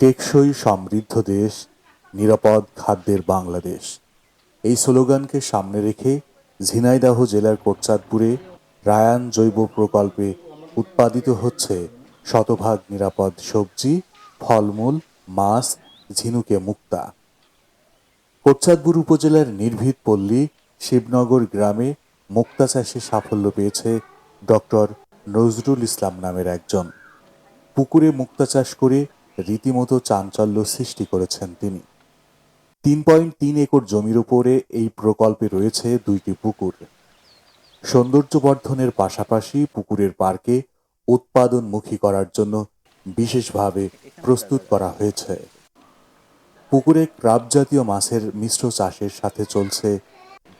টেকসই সমৃদ্ধ দেশ, নিরাপদ খাদ্যের বাংলাদেশ। এই স্লোগানকে সামনে রেখে ঝিনাইদহ জেলার কোটচাঁদপুরে রায়ান জৈব প্রকল্পে উৎপাদিত হচ্ছে শতভাগ নিরাপদ সবজি, ফলমূল, মাছ, ঝিনুকে মুক্তা। কোটচাঁদপুর উপজেলার নির্ভীত পল্লী শিবনগর গ্রামে মুক্তা চাষে সাফল্য পেয়েছে ডক্টর নজরুল ইসলাম নামের একজন। পুকুরে মুক্তা চাষ করে রীতিমতো চাঞ্চল্য সৃষ্টি করেছেন তিনি। তিন পয়েন্ট তিন একর জমির উপরে এই প্রকল্পে রয়েছে দুইটি পুকুর। সৌন্দর্য বর্ধনের পাশাপাশি পুকুরের পার্কে উৎপাদনমুখী করার জন্য বিশেষভাবে প্রস্তুত করা হয়েছে। পুকুরে ক্রাব জাতীয় মাছের মিশ্র চাষের সাথে চলছে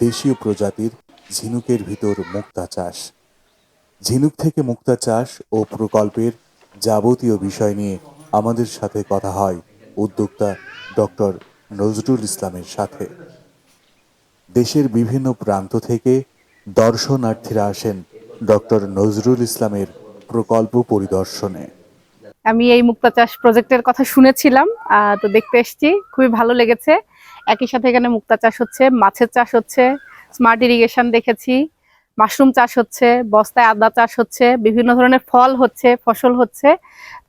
দেশীয় প্রজাতির ঝিনুকের ভিতর মুক্তা চাষ। ঝিনুক থেকে মুক্তা চাষ ও প্রকল্পের যাবতীয় বিষয় নিয়ে আমাদের সাথে কথা হয়, উদ্যোক্তা ডক্টর নজরুল ইসলামের সাথে। দেশের বিভিন্ন প্রান্ত থেকে দর্শনার্থীরা আসেন ডক্টর নজরুল ইসলামের প্রকল্প পরিদর্শনে। আমি এই মুক্তা চাষ প্রজেক্টের কথা শুনেছিলাম তো দেখতে এসেছি, খুবই ভালো লেগেছে। একই সাথে এখানে মুক্তা চাষ হচ্ছে, মাছের চাষ হচ্ছে, স্মার্ট ইরিগেশন দেখেছি মাশরুম চাষ হচ্ছে, বস্তায় আদা চাষ হচ্ছে, বিভিন্ন ধরনের ফল হচ্ছে, ফসল হচ্ছে।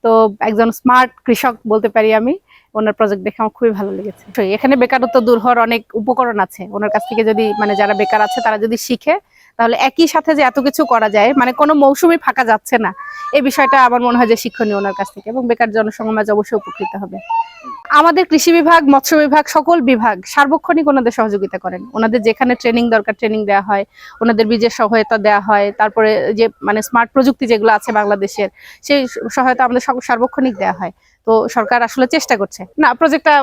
তো একজন স্মার্ট কৃষক বলতে পারি আমি, ওনার প্রজেক্ট দেখে আমার খুবই ভালো লেগেছে। এখানে বেকারত্ব দূর হওয়ার অনেক উপকরণ আছে। ওনার কাছ থেকে যদি মানে যারা বেকার আছে, তারা যদি শিখে তাহলে একই সাথে যে এত কিছু করা যায় মানে কোনো মৌসুমি ফাঁকা যাচ্ছে না। এই বিষয়টা আমার মনে হয় যে শিক্ষণীয় ওনার কাছ থেকে এবং বেকার জনসমাজ অবশ্যই উপকৃত হবে। আমাদের কৃষি বিভাগ, মৎস্য বিভাগ, সকল বিভাগ সার্বক্ষণিক ওনাদের সহযোগিতা করেন। ওনাদের যেখানে ট্রেনিং দরকার, ট্রেনিং দেওয়া হয়। ওনাদের বীজের সহায়তা দেওয়া হয়। তারপরে যে মানে স্মার্ট প্রযুক্তি যেগুলো আছে বাংলাদেশের, সেই সহায়তা আমাদের সার্বক্ষণিক দেওয়া হয়। তো সরকার আসলে চেষ্টা করছে। না প্রজেক্টটা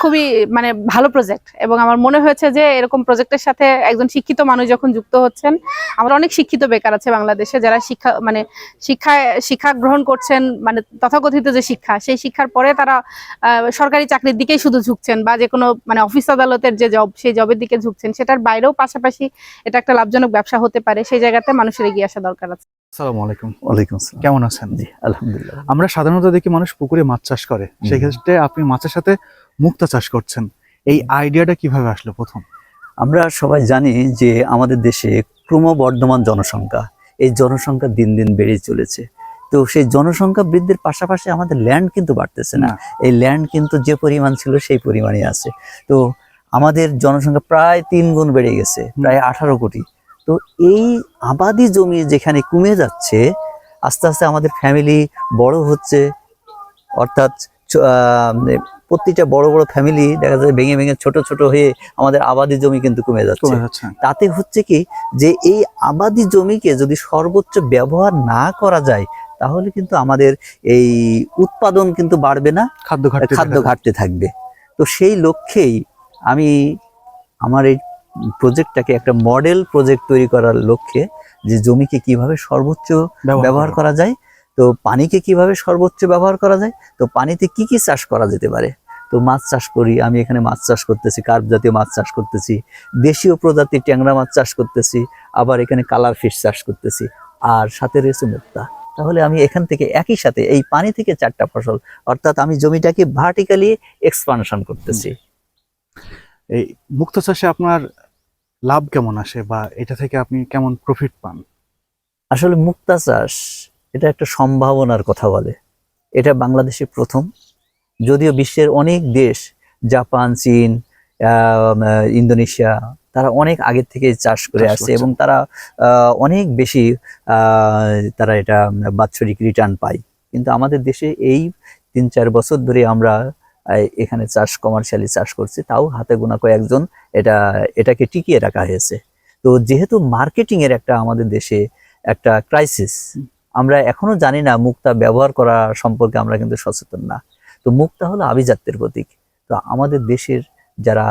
খুবই মানে ভালো প্রজেক্ট এবং আমার মনে হয়েছে যে এরকম প্রজেক্টের সাথে একজন শিক্ষিত মানুষ যখন যুক্ত হচ্ছেন, আমার অনেক শিক্ষিত বেকার আছে বাংলাদেশে যারা শিক্ষা মানে শিক্ষায়, শিক্ষা গ্রহণ করছেন মানে তথাকথিত যে শিক্ষা, সেই শিক্ষার পরে তারা সরকারি চাকরির দিকেই শুধু ঝুঁকছেন বা যে কোনো মানে অফিস আদালতের যে জব সেই জবের দিকে ঝুঁকছেন, সেটার বাইরেও পাশাপাশি এটা একটা লাভজনক ব্যবসা হতে পারে, সেই জায়গাতে মানুষের এগিয়ে আসা দরকার আছে। আসসালামু আলাইকুম। ওয়ালাইকুম আসসালাম। কেমন আছেন? জি আলহামদুলিল্লাহ। আমরা সাধারণত দেখি মানুষ পুকুরে মাছ চাষ করে। সেক্ষেত্রে আপনি মাছের সাথে মুক্তা চাষ করছেন। এই আইডিয়াটা কীভাবে আসলো প্রথম? আমরা সবাই জানি যে আমাদের দেশে ক্রমবর্ধমান জনসংখ্যা এই জনসংখ্যা দিন দিন বেড়ে চলেছে। তো সেই জনসংখ্যা বৃদ্ধির পাশাপাশি আমাদের ল্যান্ড কিন্তু বাড়তেছে না। না। এই ল্যান্ড কিন্তু যে পরিমাণ ছিল সেই পরিমাণে আছে। তো আমাদের জনসংখ্যা প্রায় তিন গুণ বেড়ে গেছে প্রায় আঠারো কোটি। তো এই আবাদি জমি যেখানে কমে যাচ্ছে আস্তে আস্তে আমাদের ফ্যামিলি বড় হচ্ছে। অর্থাৎ আহ, প্রতিটা বড় বড় ফ্যামিলি দেখা যায় ভেঙে ভেঙে ছোট ছোট হয়ে আমাদের আবাদি জমি কিন্তু কমে যাচ্ছে। তাতে হচ্ছে কি যে এই আবাদি জমিকে যদি সর্বোচ্চ ব্যবহার না করা যায় তাহলে কিন্তু আমাদের এই উৎপাদন কিন্তু বাড়বে না খাদ্য খাদ্য ঘাটতে থাকবে। তো সেই লক্ষ্যেই আমি আমার এই প্রজেক্টটাকে একটা মডেল প্রজেক্ট তৈরি করার লক্ষ্যে যে জমিকে কীভাবে সর্বোচ্চ ব্যবহার করা যায়। তো পানিকে কীভাবে সর্বোচ্চ ব্যবহার করা যায় তো পানিতে কি কি চাষ করা যেতে পারে? তো মাছ চাষ করি আমি এখানে মাছ চাষ করতেছি কার্প জাতীয় মাছ চাষ করতেছি দেশীয় প্রজাতির ট্যাংরা মাছ চাষ করতেছি আবার এখানে কালার ফিশ চাষ করতেছি আর সাথে রয়েছে মুক্তা। তাহলে আমি এখান থেকে একই সাথে এই পানি থেকে চারটা ফসল অর্থাৎ আমি জমিটাকে ভার্টিক্যালি এক্সপানশন করতেছি। এই মুক্তা চাষে আপনার লাভ কেমন আসে বা এটা থেকে আপনি কেমন প্রফিট পান? আসলে মুক্তা চাষ এটা একটা সম্ভাবনার কথা বলে। এটা বাংলাদেশে প্রথম যদিও বিশ্বের অনেক দেশ জাপান চীন ইন্দোনেশিয়া তারা অনেক আগে থেকে চাষ করে আসছে এবং তারা অনেক বেশি তারা এটা বাৎসরিক রিটার্ন পায়। কিন্তু আমাদের দেশে এই তিন চার বছর ধরে আমরা এখানে চাষ কমার্শিয়ালি চাষ করছি, তাও হাতে গোনা কয়েকজন এটা, এটাকে টিকিয়ে রাখা হয়েছে। তো যেহেতু মার্কেটিং এর একটা আমাদের দেশে একটা ক্রাইসিস আমরা এখনও জানি না মুক্তা ব্যবহার করা সম্পর্কে আমরা কিন্তু সচেতন না। তো মুক্তা হলো আভিজাত্যের প্রতীক। তো আমাদের দেশের যারা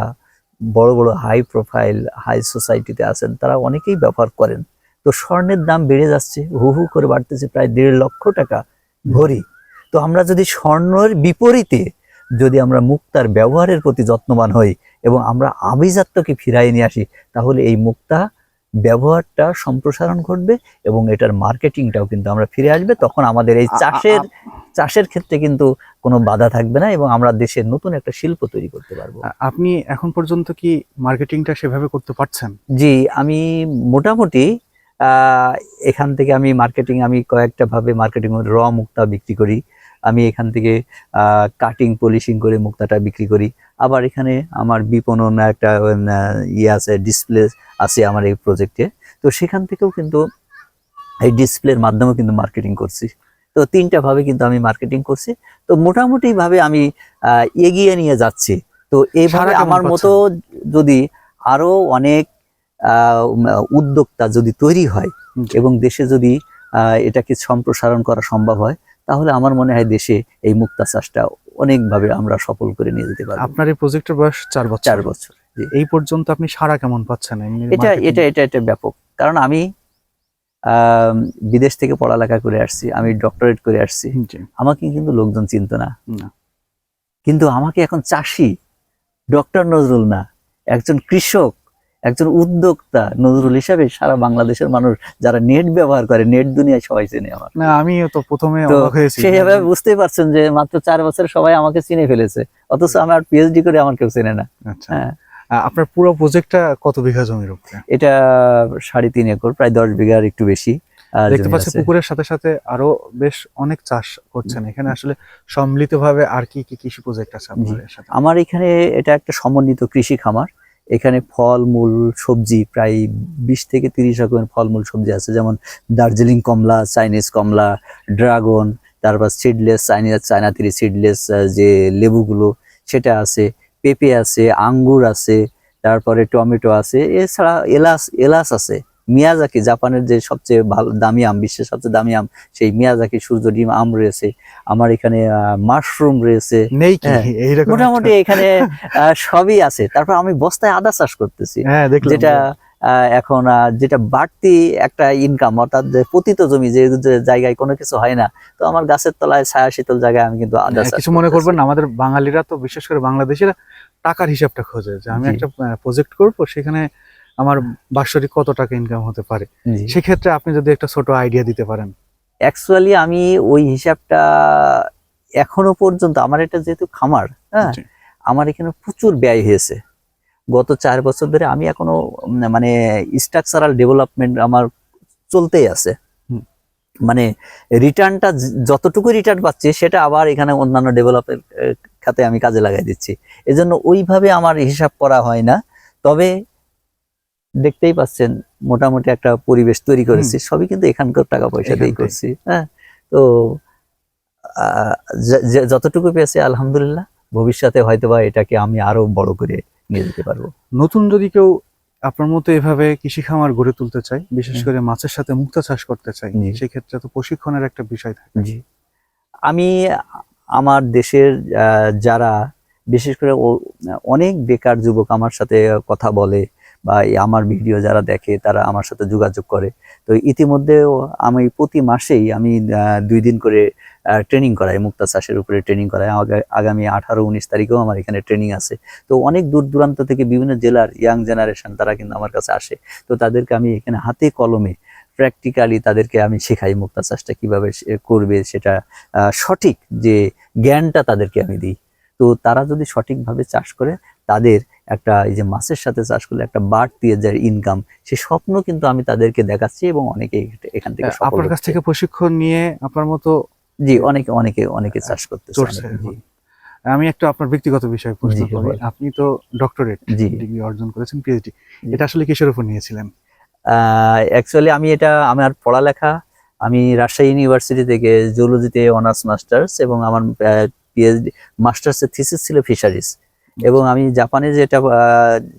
বড় বড় হাই প্রোফাইল হাই সোসাইটিতে আছেন, তারা অনেকেই ব্যবহার করেন। তো স্বর্ণের দাম বেড়ে যাচ্ছে, হু হু করে বাড়তেছে, প্রায় দেড় লক্ষ টাকা ভরি। তো আমরা যদি স্বর্ণের বিপরীতে যদি আমরা মুক্তার ব্যবহারের প্রতি যত্নবান হই এবং আমরা আভিজাত্যকে ফিরাই নিয়ে আসি তাহলে এই মুক্তা ব্যবহারটা সম্প্রসারণ ঘটবে এবং এটার মার্কেটিংটাও কিন্তু আমরা ফিরে আসবে। তখন আমাদের এই চাষের চাষের ক্ষেত্রে কিন্তু কোনো বাধা থাকবে না এবং আমরা দেশের নতুন একটা শিল্প তৈরি করতে পারব। আপনি এখন পর্যন্ত কি মার্কেটিংটা সেভাবে করতে পারছেন? জি আমি মোটামুটি এখান থেকে আমি মার্কেটিং আমি কয়েকটা ভাবে মার্কেটিং র মুক্তা বিক্রি করি। আমি এখান থেকে কাটিং পলিশিং করে মুক্তাটা বিক্রি করি। আবার এখানে আমার বিপণন একটা ইয়ে আছে ডিসপ্লে আছে আমার এই প্রজেক্টে তো সেখান থেকেও কিন্তু এই ডিসপ্লের মাধ্যমে কিন্তু মার্কেটিং করছি। তো তিনটা ভাবে কিন্তু আমি মার্কেটিং করছি। তো মোটামুটি ভাবে আমি এগিয়ে নিয়ে যাচ্ছি। তো এইভাবে আমার মতো যদি আরও অনেক উদ্যোক্তা যদি তৈরি হয় এবং দেশে যদি এটাকে সম্প্রসারণ করা সম্ভব হয় তাহলে আমার মনে হয় দেশে এই মুক্তা চাষটা অনেকভাবে আমরা সফল করে নিয়ে যেতে পারব। আপনার এই প্রজেক্টের বয়স চার বছর। চার বছর এই পর্যন্ত আপনি সারা কেমন পাচ্ছেন এটা এটা এটা এটা ব্যাপক। কারণ আমি আহ, বিদেশ থেকে পড়ালেখা করে আসছি আমি ডক্টরেট করে আসছি। আমাকে কিন্তু লোকজন চিনত না। কিন্তু আমাকে এখন চাষি ডক্টর নজরুল না একজন কৃষক একজন উদ্যোক্তা নজরুল হিসাবে সারা বাংলাদেশের মানুষ যারা নেট ব্যবহার করে নেট দুনিয়ায় সবাই চেনে আমার না আমিও তো প্রথমে সেইভাবে বুঝতেই পারছেন যে মাত্র চার বছর সবাই আমাকে চিনে ফেলেছে অথচ আমার পিএইচডি করে আমার কেউ চেনে না। আচ্ছা। হ্যাঁ। আপনার পুরো প্রজেক্টটা কত বিঘা জমির উপরে? এটা সাড়ে তিন একর প্রায় দশ বিঘার একটু বেশি দেখতে পাচ্ছি পুকুরের সাথে সাথে আরও বেশ অনেক চাষ করছেন। এখানে আসলে সম্মিলিতভাবে আর কি কি কৃষি প্রজেক্ট আছে সাথে? আমার এখানে এটা একটা সমন্বিত কৃষি খামার। এখানে ফল মূল সবজি, প্রায় বিশ থেকে তিরিশ রকমের ফলমূল, সবজি আছে। যেমন দার্জিলিং কমলা, চাইনিজ কমলা, ড্রাগন, তারপর সিডলেস চাইনিজ চায়না তিরি সিডলেস যে লেবুগুলো, সেটা আছে। পেঁপে আছে, আঙ্গুর আছে, তারপরে টমেটো আছে, এছাড়া এলাচ এলাচ আছে। মিয়াজাকি জাপানের যে সবচেয়ে ভালো দামি আম বিশ্বের সবচেয়ে দামি আম সেই মিয়াজাকি সূর্য ডিম আম রয়েছে। আমার এখানে মাশরুম রয়েছে। হ্যাঁ, মোটামুটি এখানে সবই আছে। তারপর আমি বস্তায় আদা চাষ করতেছি। হ্যাঁ যেটা এখন যেটা বাড়তি একটা ইনকাম অর্থাৎ যে পতিত জমি যে যে জায়গায় কোনো কিছু হয় না তো আমার গাছের তলায় ছায়া শীতল জায়গায় আমি কিন্তু আদা হ্যাঁ, কিছু মনে করবেন আমাদের বাঙালিরা তো বিশেষ করে বাংলাদেশিরা টাকার হিসাবটা খোঁজে। যে আমি একটা প্রজেক্ট করব সেখানে আমার বাৎসরিক কত টাকা ইনকাম হতে পারে? সেক্ষেত্রে আপনি যদি একটা ছোট আইডিয়া দিতে পারেন। অ্যাকচুয়ালি আমি ওই হিসাবটা এখনও পর্যন্ত আমার এটা যেহেতু খামার হ্যাঁ আমার এখানে প্রচুর ব্যয় হয়েছে। গত চার বছর ধরে আমি এখনও মানে স্ট্রাকচারাল ডেভেলপমেন্ট আমার চলতেই আছে। মানে রিটার্নটা যতটুকু রিটার্ন পাচ্ছি সেটা আবার এখানে অন্যান্য ডেভেলপের খাতে আমি কাজে লাগাই দিচ্ছি। এজন্য ওইভাবে আমার হিসাব করা হয় না। তবে দেখতেই পাচ্ছেন মোটামুটি একটা পরিবেশ তৈরি করেছি। সবই কিন্তু এখানকার টাকা পয়সা দিয়ে করছি হ্যাঁ? তো যতটুকু পেয়েছি আলহামদুলিল্লাহ ভবিষ্যতে হয়তো বা এটাকে আমি আরও বড় করে নিয়ে যেতে পারব। নতুন যদি কেউ আপনার মতো এভাবে কৃষি খামার গড়ে তুলতে চাই বিশেষ করে মাছের সাথে মুক্তা চাষ করতে চাই। সেক্ষেত্রে তো প্রশিক্ষণের একটা বিষয় থাকে। জি। আমি আমার দেশের যারা বিশেষ করে অনেক বেকার যুবক আমার সাথে কথা বলে বা আমার ভিডিও যারা দেখে, তারা আমার সাথে যোগাযোগ করে। তো ইতিমধ্যে আমি প্রতি মাসেই আমি দুই দিন করে ট্রেনিং করাই মুক্তা চাষের উপরে ট্রেনিং করাই। আগা- আগামী আঠারো, উনিশ তারিখেও আমার এখানে ট্রেনিং আছে। তো অনেক দূর দূরান্ত থেকে বিভিন্ন জেলার ইয়াং জেনারেশন তারা কিন্তু আমার কাছে আসে। তো তাদেরকে আমি এখানে হাতে কলমে প্র্যাকটিক্যালি তাদেরকে আমি শেখাই মুক্তা চাষটা কীভাবে করবে, সেটা সঠিক যে জ্ঞানটা তাদেরকে আমি দিই। তো তারা যদি সঠিকভাবে চাষ করে তাদের একটা এই যে মাছের সাথে চাষ করলে একটা বাড়তি যে ইনকাম সে স্বপ্ন কিন্তু আমি তাদেরকে দেখাচ্ছি এবং অনেকে এখান থেকে আপনার কাছ থেকে প্রশিক্ষণ নিয়ে আপনার মতো জি অনেকে অনেকে অনেকে চাষ জি, আমি একটা আপনার ব্যক্তিগত বিষয়ে প্রশ্ন করি আপনি তো ডক্টরেট ডিগ্রি অর্জন করেছেন পিএইচডি এটা আসলে কিসের উপর নিয়েছিলেন? অ্যাকচুয়ালি আমি এটা আমার পড়ালেখা আমি রাজশাহী ইউনিভার্সিটি থেকে জুলজিতে অনার্স মাস্টার্স এবং আমার পিএইচডি মাস্টার্সের থিসিস ছিল ফিশারিজ এবং আমি জাপানে যেটা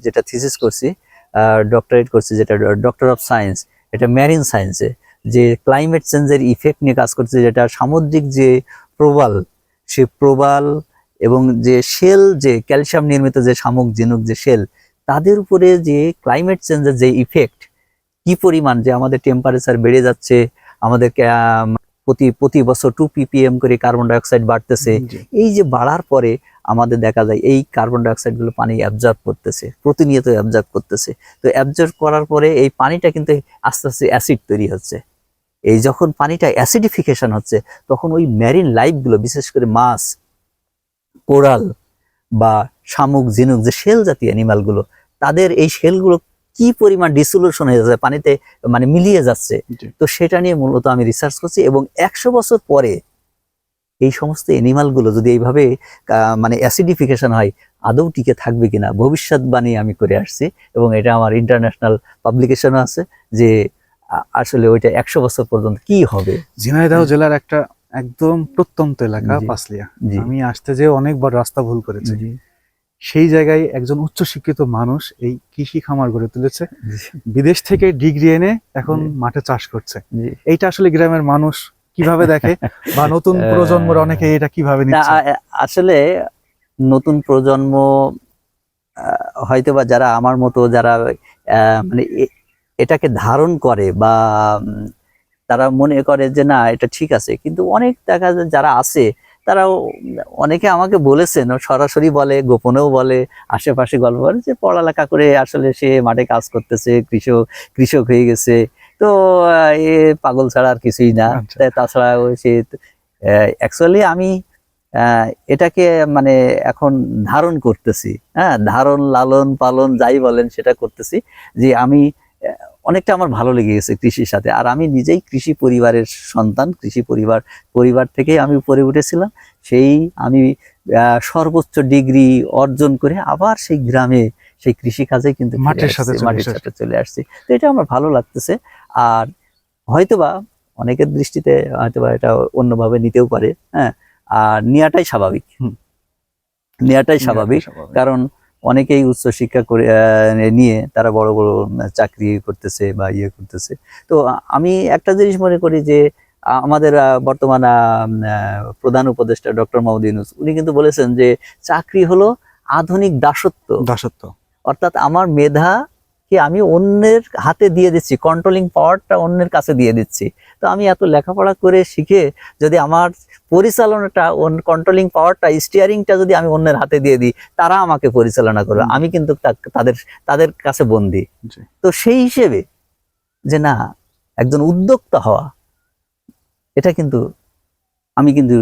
যেটা থিসিস করছি ডক্টরেট করছি, যেটা ডক্টর অফ সায়েন্স এটা ম্যারিন সায়েন্সে যে ক্লাইমেট চেঞ্জের ইফেক্ট নিয়ে কাজ করছে, যেটা সামুদ্রিক যে প্রবাল, সে প্রবাল এবং যে শেল যে ক্যালসিয়াম নির্মিত যে শামুক, ঝিনুক যে শেল তাদের উপরে যে ক্লাইমেট চেঞ্জের যে ইফেক্ট কি পরিমাণ যে আমাদের টেম্পারেচার বেড়ে যাচ্ছে, আমাদের প্রতি প্রতি বছর টু পিপিএম করে কার্বন ডাইঅক্সাইড বাড়তেছে। এই যে বাড়ার পরে আমাদের দেখা যায় এই কার্বন ডাইঅক্সাইডগুলো পানি অ্যাবজর্ব করতেছে প্রতিনিয়ত অ্যাবজর্ব করতেছে। তো অ্যাবজর্ব করার পরে এই পানিটা কিন্তু আস্তে আস্তে অ্যাসিড তৈরি হচ্ছে। এই যখন পানিটা অ্যাসিডিফিকেশন হচ্ছে তখন ওই ম্যারিন লাইফগুলো বিশেষ করে মাছ কোরাল বা শামুক ঝিনুক যে শেল জাতীয় অ্যানিমালগুলো তাদের এই শেলগুলো কি পরিমাণ ডিসোলিউশন হয়ে যাচ্ছে পানিতে মানে মিলিয়ে যাচ্ছে তো সেটা নিয়ে মূলত আমি রিসার্চ করছি এবং একশো বছর পরে এই সমস্ত অ্যানিমালগুলো যদি এইভাবে মানে অ্যাসিডিফিকেশন হয় আদৌ টিকে থাকবে কিনা ভবিষ্যৎবাণী আমি করে আসছি এবং এটা আমার ইন্টারন্যাশনাল পাবলিকেশনও আছে যে আসলে ওইটা একশো বছর পর্যন্ত কি হবে। ঝিনাইদহ জেলার একটা একদম প্রত্যন্ত এলাকা পাসলিয়া। আমি আসতে যে অনেকবার রাস্তা ভুল করেছি। সেই জায়গায় একজন উচ্চশিক্ষিত মানুষ এই কৃষি খামার গড়ে তুলেছে। বিদেশ থেকে ডিগ্রি এনে এখন মাঠে চাষ করছে। এইটা আসলে গ্রামের মানুষ কীভাবে দেখে? বা নতুন প্রজন্মরা অনেকে এটা কীভাবে আসলে নতুন প্রজন্ম হয়তো বা যারা আমার মতো যারা মানে এটাকে ধারণ করে বা তারা মনে করে যে না এটা ঠিক আছে। কিন্তু অনেক দেখা যায় যারা আছে তারাও অনেকে আমাকে বলেছেন সরাসরি বলে গোপনেও বলে আশেপাশে গল্প করে যে পড়ালেখা করে আসলে সে মাঠে কাজ করতেছে কৃষক কৃষক হয়ে গেছে। তো এ পাগল ছাড়া আর কিছুই না। আচ্ছা। তাছাড়া সে অ্যাকচুয়ালি আমি এটাকে মানে এখন ধারণ করতেছি। হ্যাঁ ধারণ লালন পালন যাই বলেন সেটা করতেছি যে আমি অনেকটা আমার ভালো লেগে গেছে কৃষির সাথে। আর আমি নিজেই কৃষি পরিবারের সন্তান কৃষি পরিবার পরিবার থেকেই আমি উপরে উঠেছিলাম। সেই আমি সর্বোচ্চ ডিগ্রি অর্জন করে আবার সেই গ্রামে সেই কৃষি কাজে কিন্তু মাঠের সাথে মাঠের সাথে চলে আসছি। তো এটা আমার ভালো লাগতেছে। আর হয়তোবা অনেকের দৃষ্টিতে হয়তোবা এটা অন্যভাবে নিতেও পারে হ্যাঁ। আর নেওয়াটাই স্বাভাবিক। নেওয়াটাই স্বাভাবিক। কারণ অনেকেই উচ্চশিক্ষা করে নিয়ে তারা বড় বড় চাকরি করতেছে বা ইয়ে করতেছে। তো আমি একটা জিনিস মনে করি যে আমাদের বর্তমান প্রধান উপদেষ্টা ডক্টর মাহমুদ ইউনুস উনি কিন্তু বলেছেন যে চাকরি হলো আধুনিক দাসত্ব। দাসত্ব। অর্থাৎ আমার মেধাকে আমি অন্যের হাতে দিয়ে দিচ্ছি কন্ট্রোলিং পাওয়ারটা অন্যের কাছে দিয়ে দিচ্ছি। তো আমি এত লেখাপড়া করে শিখে যদি আমার পরিচালনাটা কন্ট্রোলিং পাওয়ারটা স্টিয়ারিংটা যদি আমি অন্যের হাতে দিয়ে দিই তারা আমাকে পরিচালনা করবে। আমি কিন্তু তাদের তাদের কাছে বন্দি। তো সেই হিসেবে যে না একজন উদ্যোক্তা হওয়া এটা কিন্তু আমি কিন্তু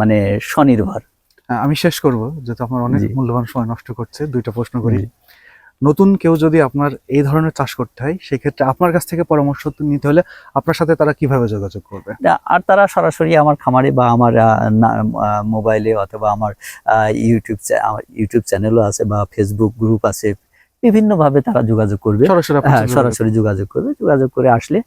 মানে স্বনির্ভর। হ্যাঁ, আমি শেষ করব যেহেতু আপনার অনেক মূল্যবান সময় নষ্ট করছে দুইটা প্রশ্ন করি। নতুন কেউ যদি আপনার এই ধরনের চাষ করতে হয় সেক্ষেত্রে আপনার কাছ থেকে পরামর্শ নিতে হলে আপনার সাথে তারা কীভাবে যোগাযোগ করবে? আর তারা সরাসরি আমার খামারে বা আমার মোবাইলে অথবা আমার ইউটিউব ইউটিউব চ্যানেলও আছে বা ফেসবুক গ্রুপ আছে বিভিন্নভাবে তারা যোগাযোগ করবে। সরাসরি হ্যাঁ যোগাযোগ করবে। যোগাযোগ করে আসলে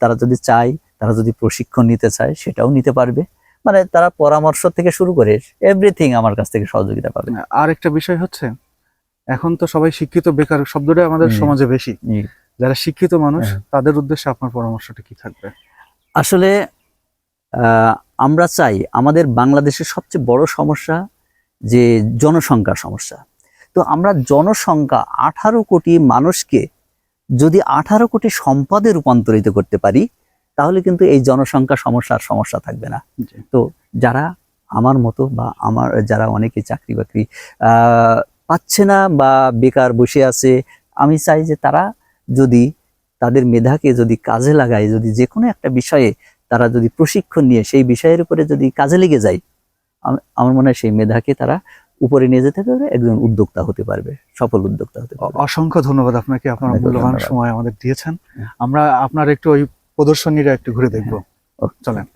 তারা যদি চায় তারা যদি প্রশিক্ষণ নিতে চায় সেটাও নিতে পারবে। মানে তারা পরামর্শ থেকে শুরু করে এভরিথিং আমার কাছ থেকে সহযোগিতা পাবে। করবে। আর একটা বিষয় হচ্ছে এখন তো সবাই শিক্ষিত বেকার শব্দটাই আমাদের সমাজে বেশি। যারা শিক্ষিত মানুষ হ্যাঁ। তাদের উদ্দেশ্যে আপনার পরামর্শটা কি থাকবে? আসলে আমরা চাই আমাদের বাংলাদেশের সবচেয়ে বড় সমস্যা যে জনসংখ্যার সমস্যা। তো আমরা জনসংখ্যা আঠারো কোটি মানুষকে যদি আঠারো কোটি সম্পদে রূপান্তরিত করতে পারি তাহলে কিন্তু এই জনসংখ্যা সমস্যার সমস্যা থাকবে না। তো যারা আমার মতো বা আমার যারা অনেকে চাকরি বাকরি আহ, পাচ্ছে না বা বেকার বসে আছে আমি চাই যে তারা যদি তাদের মেধাকে যদি কাজে লাগায় যদি যে কোনো একটা বিষয়ে তারা যদি প্রশিক্ষণ নিয়ে সেই বিষয়ের উপরে যদি কাজে লেগে যায় আমার মনে হয় সেই মেধাকে তারা উপরে নিয়ে যেতে পারবে একজন উদ্যোক্তা হতে পারবে সফল উদ্যোক্তা হতে পারবে। অসংখ্য ধন্যবাদ আপনাকে আপনার মূল্যবান সময় আমাদের দিয়েছেন। হ্যাঁ। আমরা আপনার একটু ওই প্রদর্শনীটা একটু ঘুরে দেখব। ও, চলেন।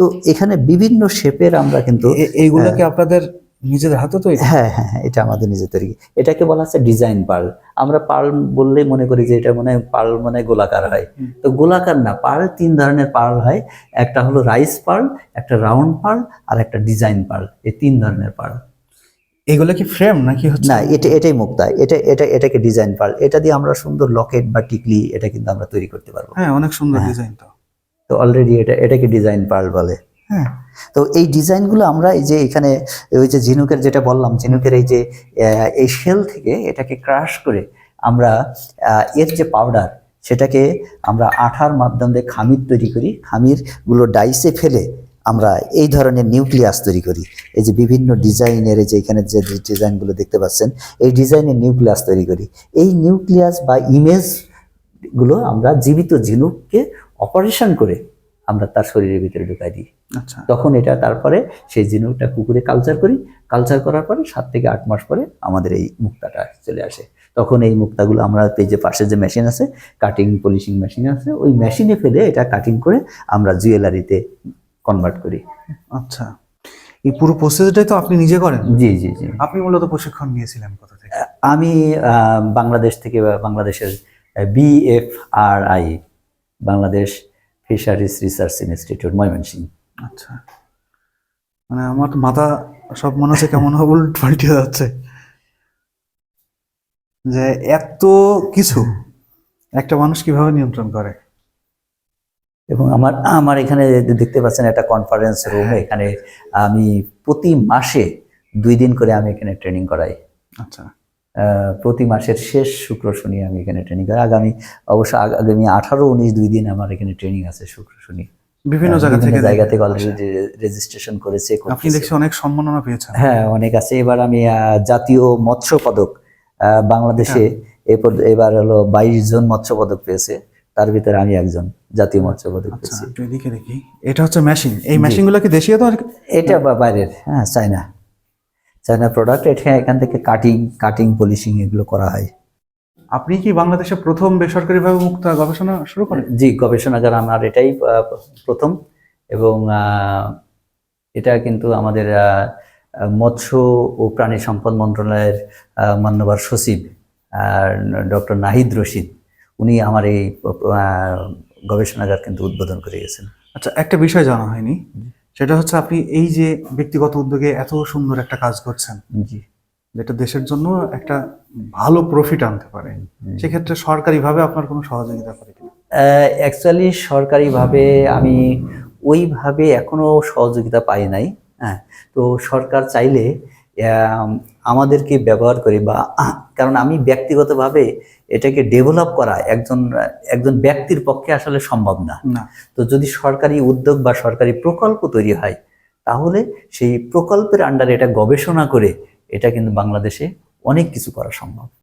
তো এখানে বিভিন্ন শেপের আমরা কিন্তু এইগুলোকে আপনাদের নিজেদের হাতে তো হ্যাঁ হ্যাঁ হ্যাঁ, এটা আমাদের নিজের তৈরি এটাকে বলা হচ্ছে ডিজাইন পার্ল আমরা পার্ল বললেই মনে করি যে এটা মনে হয় পার্ল মানে গোলাকার হয়। তো গোলাকার না পার্ল তিন ধরনের পার্ল হয়। একটা হলো রাইস পার্ল একটা রাউন্ড পার্ল আর একটা ডিজাইন পার্ল এই তিন ধরনের পার্ল এগুলো কি ফ্রেম নাকি হচ্ছে? না এটা এটাই মুক্তা। এটা এটা এটাকে ডিজাইন পার্ল এটা দিয়ে আমরা সুন্দর লকেট বা টিকলি এটা কিন্তু আমরা তৈরি করতে পারব। হ্যাঁ অনেক সুন্দর হ্যাঁ। তো অলরেডি এটা, এটাকে ডিজাইন পার্ল বলে। হ্যাঁ? তো এই ডিজাইনগুলো আমরা এই যে এখানে, ওই যে ঝিনুকের যেটা বললাম, ঝিনুকের এই যে এই শেল থেকে এটাকে ক্রাশ করে আমরা এর যে পাউডার সেটাকে আমরা আঠার মাধ্যমে খামির তৈরি করি। খামিরগুলো ডাইসে ফেলে আমরা এই ধরনের নিউক্লিয়াস তৈরি করি। এই যে বিভিন্ন ডিজাইনের এই যে এখানে যে ডিজাইনগুলো দেখতে পাচ্ছেন, এই ডিজাইনের নিউক্লিয়াস তৈরি করি। এই নিউক্লিয়াস বা ইমেজগুলো আমরা জীবিত ঝিনুককে অপারেশন করে আমরা তার শরীরের ভিতরে ঢুকাই দিই। আচ্ছা। তখন এটা তারপরে সেই ঝিনুকটা কুকুরে কালচার করি। কালচার করার পরে সাত থেকে আট মাস পরে আমাদের এই মুক্তাটা চলে আসে। তখন এই মুক্তাগুলো আমরা যে পাশে যে মেশিন আছে কাটিং পলিশিং মেশিন আছে ওই মেশিনে ফেলে এটা কাটিং করে আমরা জুয়েলারিতে কনভার্ট করি। আচ্ছা। এই পুরো প্রসেসটাই তো আপনি নিজে করেন? জি জি জি। আপনি মূলত প্রশিক্ষণ নিয়েছিলেন কোথা থেকে? আমি বাংলাদেশ থেকে বাংলাদেশের BFRI Bangladesh fisheries research institute Mymensingh. আচ্ছা। মানে আমার তো মাথা সব মনে হচ্ছে কেমন উল্ট পাল্টে যাচ্ছে। যে এত কিছু একটা মানুষ কীভাবে নিয়ন্ত্রণ করে? এবং আমার আমার এখানে দেখতে পাচ্ছেন একটা কনফারেন্স রুম এখানে আমি প্রতি মাসে দুই দিন করে আমি এখানে ট্রেনিং করাই। আচ্ছা। প্রতি মাসের শেষ শুক্র শনি আমি এখানে ট্রেনিং করাই আগামী অবশ্য আগামী আঠারো উনিশ দুই দিন আমার এখানে ট্রেনিং আছে শুক্র শনি। বিভিন্ন জায়গা থেকে জায়গা থেকে অলরেডি রেজিস্ট্রেশন করেছে আপনি। দেখছি অনেক সম্মাননা পেয়েছেন। হ্যাঁ অনেক আছে। এবার আমি জাতীয় মৎস্য পদক বাংলাদেশে এরপর এবার হলো বাইশ জন মৎস্য পদক পেয়েছে। তার ভিতরে আমি একজন জাতীয় মৎস্য পদক আচ্ছা পেয়েছি। এদিকে দেখি। এটা হচ্ছে মেশিন এই জি। মেশিনগুলো কি দেশীয় তো এটা বাইরের হ্যাঁ চায়না। চায়না প্রোডাক্ট এটা এখান থেকে কাটিং কাটিং পলিশিং এগুলো করা হয়। আপনি কি বাংলাদেশে প্রথম বেসরকারিভাবে মুক্ত গবেষণা শুরু করেন? জি গবেষণাগার আমার এটাই প্রথম। এবং এটা কিন্তু আমাদের মৎস্য ও প্রাণী সম্পদ মন্ত্রণালয়ের মান্যবর সচিব ডক্টর নাহিদ রশিদ উনি আমার এই গবেষণাগার কিন্তু উদ্বোধন করে গেছেন। আচ্ছা একটা বিষয় জানা হয়নি। সেটা হচ্ছে আপনি এই যে ব্যক্তিগত উদ্যোগে এত সুন্দর একটা কাজ করছেন জি। যেটা দেশের জন্য একটা ভালো প্রফিট আনতে পারে সেক্ষেত্রে সরকারিভাবে আপনার কোনো সহযোগিতা করে কিনা? অ্যাকচুয়ালি সরকারিভাবে আমি ওইভাবে এখনও সহযোগিতা পাই নাই হ্যাঁ। তো সরকার চাইলে আমাদেরকে ব্যবহার করি বা কারণ আমি ব্যক্তিগতভাবে এটাকে ডেভেলপ করা একজন একজন ব্যক্তির পক্ষে আসলে সম্ভব না। না। তো যদি সরকারি উদ্যোগ বা সরকারি প্রকল্প তৈরি হয় তাহলে সেই প্রকল্পের আন্ডারে এটা গবেষণা করে এটা কিন্তু বাংলাদেশে অনেক কিছু করা সম্ভব।